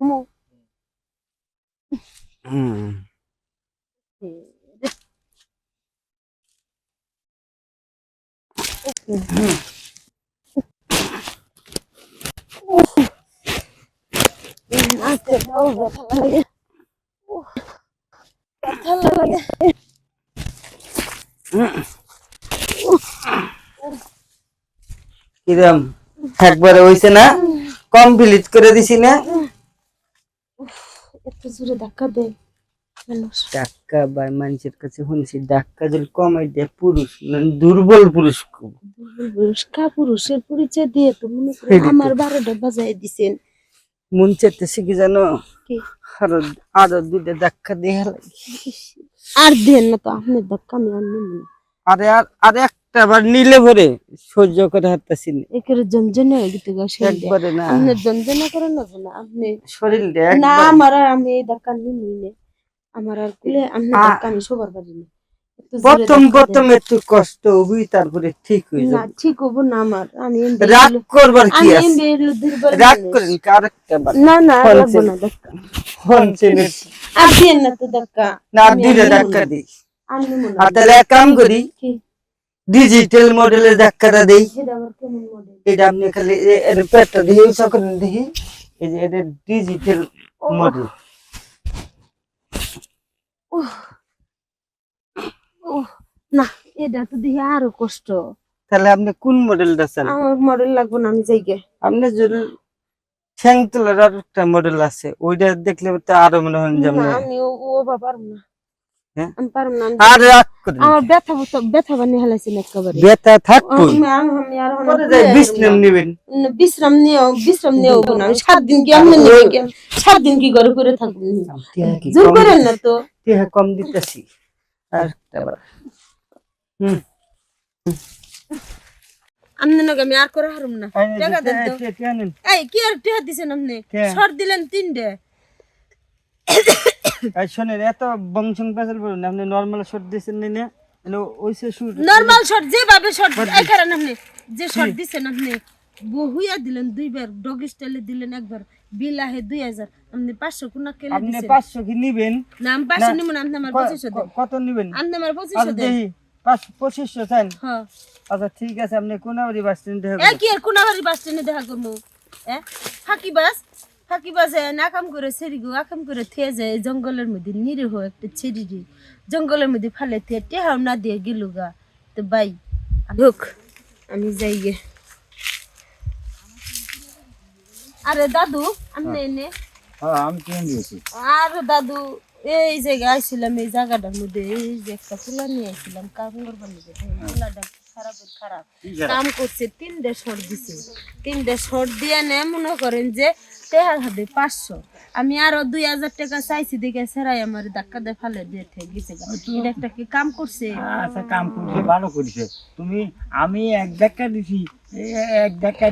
ঘুমো হুম আজকে বড় ব্যথা লাগে উফ, ব্যথা লাগে কিরম একবারে হইছে না কমপ্লিট করে দিছি না একটু জোরে ধাক্কা দে। মানুষ ডাক্কা বা মানুষের কাছে শুনছি ডাক্কা যদি কমাই দেয় পুরুষ দুর্বল পুরুষ। দুর্বল পুরুষ কা পুরুষের পরিচয় দিয়ে তো মনে করে। আমার বারোটা বাজায় দিছেন। মন চাইতেছে কি জানো? কি? আরও আরও দুইটা ধাক্কা দিয়ে লাগে। আর দেন না তো আপনার ধাক্কা আমি আর নিব না। আরে আর আর একটা আবার নিলে ভরে সহ্য করে হারতাছি না। একের জঞ্জনে হয়ে গেতে গা একবারে না। আপনার জঞ্জনা করে নেব না আপনি শরীরটা না আমার আর আমি এই ধাক্কা নিবই না আমার আর কুলে ধাক্কা আমি সবার না প্রথম প্রথম একটু কষ্ট হবি তারপরে ঠিক হয়ে না ঠিক হব না আমার। আমি রাগ করবার কি আছে? রাগ করেন না না লাগবো না ধাক্কা ফোন আর দেন না তো ধাক্কা না আমি দুইটা আর তাহলে কাম করি। কি? ডিজিটাল মডেলের ধাক্কাটা দেই? এটা আপনি খালি এর পেটটা দিয়ে সকল দেখি। এই যে এটা ডিজিটাল মডেল না এটা তো দেখি আরও কষ্ট। তাহলে আপনি কোন মডেলটা চান? আমার মডেল লাগবো না আমি যাই গে আপনি যদি ঠ্যাং তোলার আর একটা মডেল আছে ওইটা দেখলে তো আরও মনে হয় আমি ও ও বা পারব না। আর রাগ করেন আমার ব্যথা ব্যথা ব্যথা বানিয়ে হেলাইছেন একেবারে। ব্যথা থাকবই আমি বিশ্রাম নেবেন। বিশ্রাম নিয়েও বিশ্রাম নিয়েও না সাত দিন কি আমি সাত দিন কি ঘরে করে থাকব জোর করেন না তো। কম দিতেছি। আর হুম। আমি আর করে হারুম না। এই যে টাকা দেন তো। টিহা- টিহা নেন। এই কি আর টেহা দিছেন আপনি? শর্ট দিলেন তিনটে। শোনেন এত বংশং পেছাল বলুন আপনি নর্মাল শট দিয়েছেন নি না? এলো ওইসে শুট নরমাল শর্ট যেভাবে শর্ট এই কারণ আপনি যে শর্ট দিছেন আপনি বহুয়া দিলেন দুইবার ডগ স্টাইলে দিলেন একবার বিলাহে দুই হাজার আপনি পাঁচশো কোনা কেলে আপনি পাঁচশো কি নিবেন? না আমি পাঁচশো নিব না আপনি আমার পঁচিশশো দেন। কত নিবেন? আপনি আমার আচ্ছা পঁচিশশো দেন পাঁচ পঁচিশশো হ্যাঁ। আচ্ছা ঠিক আছে আপনি কোনাবাড়ি বাস স্ট্যান্ডে এই কি আর কোনাবাড়ি বাস স্ট্যান্ডে দেখা করব? হ্যাঁ ফাঁকি বাস ফাঁকি বাসে নাকাম করে ছেড়ি গো আকাম করে থিয়ে যায় এই জঙ্গলের মধ্যে নিরীহ একটা ছেড়ি দি জঙ্গলের মধ্যে ফালে থিয়ে টেহাও না দিয়ে গেল গা তো বাই ঢুক। আমি যাই গে। আরে দাদু আপনি এনে হ্যাঁ আমি কিনে আর দাদু এই জায়গায় আইছিলাম এই জায়গাটার মধ্যে এই যে একটা ফুলা নিয়ে আইছিলাম কাম করবার মধ্যে ফুলাটা খারাপ। খারাপ? কাম করছে তিনটে শর্ট দিছে। তিনটে শর্ট দিয়ে নে মনে করেন যে টেহার হবে পাঁচশো। আমি আরও দুই হাজার টাকা চাইছি দেখে সেরাই আমার ধাক্কা দিয়ে ফালে দিয়ে গেছে এটা একটা কি কাম করছে? আচ্ছা কাম করছে ভালো করছে। তুমি আমি এক ধাক্কা দিছি এক দেখা